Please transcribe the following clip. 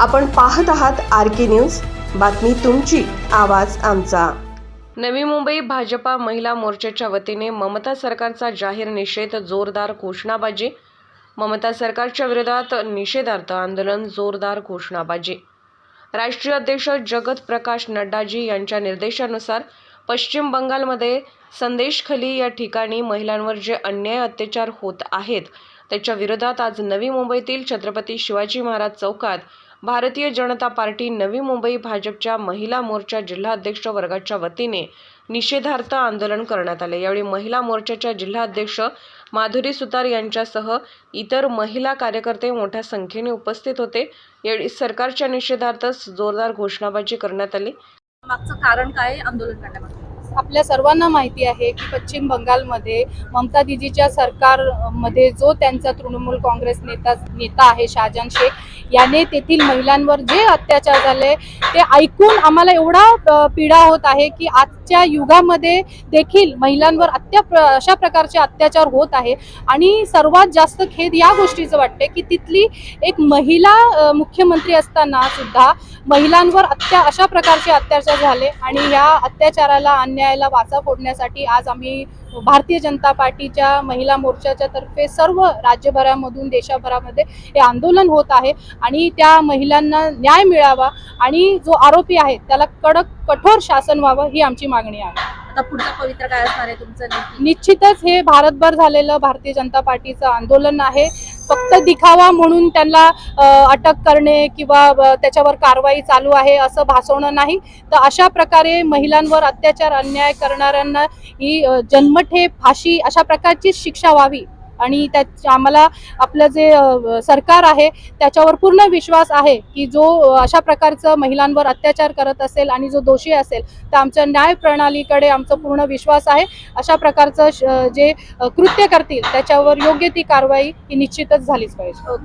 आपण पाहत आहात आर के न्यूज. बातमी तुमची आवाज आमचा. नवी मुंबई भाजपा महिला मोर्चाच्या वतीने ममता सरकारचा जाहीर निषेध जोरदार घोषणाबाजी. ममता सरकारच्या विरोधात निषेधार्थ आंदोलन जोरदार घोषणाबाजी. राष्ट्रीय अध्यक्ष जगत प्रकाश नड्डाजी यांच्या निर्देशानुसार पश्चिम बंगालमध्ये संदेशखली या ठिकाणी महिलांवर जे अन्याय अत्याचार होत आहेत त्याच्या विरोधात आज नवी मुंबईतील छत्रपती शिवाजी महाराज चौकात भारतीय जनता पार्टी नवी मुंबई भाजपच्या महिला मोर्चा जिल्हाध्यक्ष वर्गाच्या वतीने निषेधार्थ आंदोलन करण्यात आले. यावेळी महिला मोर्चाच्या जिल्हाध्यक्ष माधुरी सुतार यांच्यासह इतर महिला कार्यकर्ते मोठ्या संख्येने उपस्थित होते. यावेळी सरकारच्या निषेधार्थ जोरदार घोषणाबाजी करण्यात आली. मागचं कारण काय आंदोलन करण्यामागचं? आपल्या सर्वांना माहिती आहे की पश्चिम बंगालमध्ये ममता दिदीच्या सरकारमध्ये जो त्यांचा तृणमूल काँग्रेस नेता नेता आहे शाहजहान शेख याने तेथील महिलांवर जे अत्याचार झाले ते ऐकून आम्हाला एवढा पीडा होत आहे की आजच्या युगामध्ये देखील महिलांवर अत्या प्र- अशा प्रकारचे अत्याचार होत आहे. आणि सर्वात जास्त खेद या गोष्टीचं वाटते की तिथली एक महिला मुख्यमंत्री असताना सुद्धा महिलांवर अत्या अशा प्रकारचे अत्याचार झाले आणि या अत्याचाराला अन्यायाला वाचा फोडण्यासाठी आज आम्ही भारतीय जनता पार्टीच्या महिला मोर्चाच्या तर्फे सर्व राज्यभरामधून देशभरामध्ये हे आंदोलन होत आहे आणि त्या महिलांना न्याय मिळावा आणि जो आरोपी आहे त्याला कडक कठोर शासन व्हावं ही आमची मागणी आहे आता पुढचं पवित्र काय असणार आहे तुमचं? निश्चितच हे भारतभर झालेलं भारतीय जनता पार्टीचं आंदोलन आहे फक्त दिखावा म्हणून त्यांना अटक करणे किंवा त्याच्यावर कारवाई चालू आहे असं भासवणं नाही. तर अशा प्रकारे महिलांवर अत्याचार अन्याय करणाऱ्यांना ही जन्मठेप फाशी अशा प्रकारची शिक्षा व्हावी. आणि त्या आम्हाला आपलं जे सरकार आहे त्याच्यावर पूर्ण विश्वास आहे की जो अशा प्रकारचं महिलांवर अत्याचार करत असेल आणि जो दोषी असेल तर आमच्या न्याय प्रणालीकडे आमचा पूर्ण विश्वास आहे. अशा प्रकारचं श- जे कृत्य करतील त्याच्यावर योग्य ती कारवाई ही निश्चितच झालीच पाहिजे. हो.